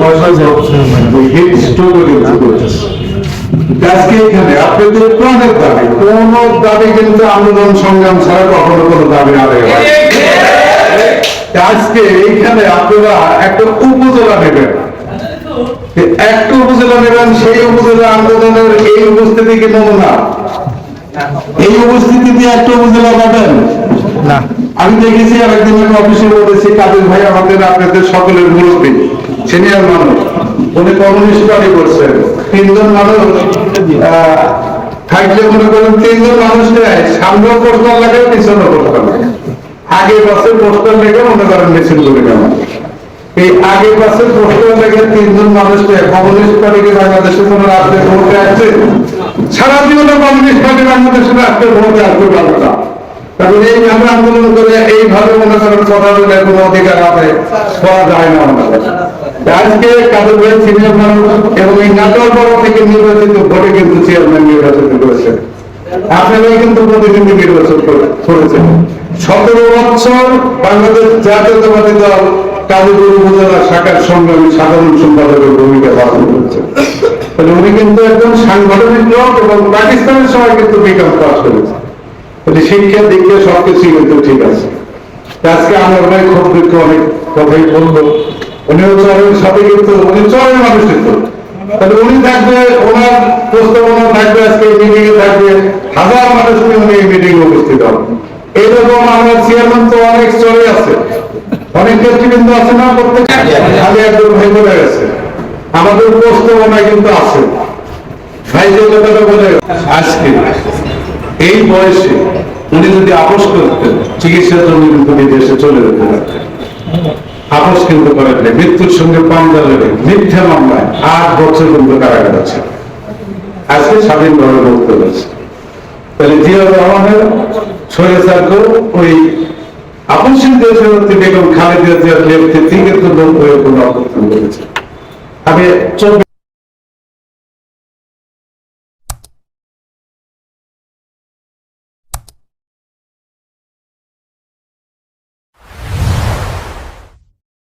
পয়সা হিট করতেছে আজকে এখানে আপনাদের প্রাণের দাবি কোন দাবি কিন্তু আন্দোলন সংগ্রাম ছাড়া কখনো কোনো দাবি আদায় হয়। আজকে এইখানে আপনারা একটা উপজেলা নেবেন। একটা উপজেলা নেবেন সেই উপজেলা আন্দোলনের এই উপস্থিতি কি নমুনা এই উপস্থিতি দিয়ে একটা উপজেলা পাবেন? না। আমি দেখেছি আরেকদিন আমি অফিসে বলেছি কাদের ভাই আমাদের আপনাদের সকলের মুরব্বী। সিনিয়র মানুষ, উনি কমিউনিস্ট পার্টি করছেন। তিনজন মানুষ থাকলে মনে করেন তিনজন মানুষ নেয় সামনেও পোস্টার লাগে পিছনেও পোস্টার আগে পাশে পোস্টার লেগে মনে করেন মিছিল করে এই আগে পাশে লেগে তিনজন মানুষ নেয় কমিউনিস্ট পার্টিকে বাংলাদেশের কোন আসছে সারা জীবনে কমিউনিস্ট পার্টি না। কারণ এইভাবে আন্দোলন করে এইভাবে মনে করেন বলে কোনো অধিকার আছে পাওয়া যায় না আমাদের। আজকে কাদের সিনিয়র মানুষ এবং এই নাটোর বড় থেকে নির্বাচিত ভোটে কিন্তু চেয়ারম্যান নির্বাচিত করেছে আপনারাই কিন্তু প্রতিনিধি নির্বাচন করেছেন। সতেরো বছর বাংলাদেশ জাতীয়তাবাদী দল কালীপুর উপজেলা শাখার সংগ্রামী সাধারণ সম্পাদকের ভূমিকা পালন করেছেন উনি কিন্তু একজন সাংগঠনিক লোক এবং পাকিস্তানের সময় কিন্তু বিকাশ পাস করেছে। শিক্ষা দিকে সবকিছু কিন্তু ঠিক আছে। আজকে আমার ভাই খুব দুঃখ অনেক কথাই বলল উনিও চরের সাথে কিন্তু উনি চরের মানুষ কিন্তু তাহলে উনি থাকবে ওনার প্রস্তাবনা থাকবে আজকে মিটিং এ থাকবে। হাজার মানুষ উনি মিটিং এ উপস্থিত হন। এইরকম আমার চেয়ারম্যান তো অনেক চরে আছে। অনেক নেতৃবৃন্দ আছে না প্রত্যেক? আগে একজন। ভাই বলে গেছে। আমাদের প্রস্তাবনা কিন্তু আছে। ভাই যে কথাটা বলে আজকে এই বয়সে উনি যদি আপোষ করতেন চিকিৎসার জন্য কিন্তু বিদেশে চলে যেতে পারতেন। আপোষ কিন্তু করেন। মৃত্যুর সঙ্গে পাঞ্জা লেগে মিথ্যা মামলায় আট বছর কিন্তু কারাগার আছে। আজকে স্বাধীনভাবে মুক্ত হয়েছে তাহলে জিয়াউর রহমানের স্বৈরাচারকেও ওই আপসীন দেশের বেগম খালেদা জিয়ার নেতৃত্বে কিন্তু লোক হয়ে কোনো অবস্থান করেছে। আমি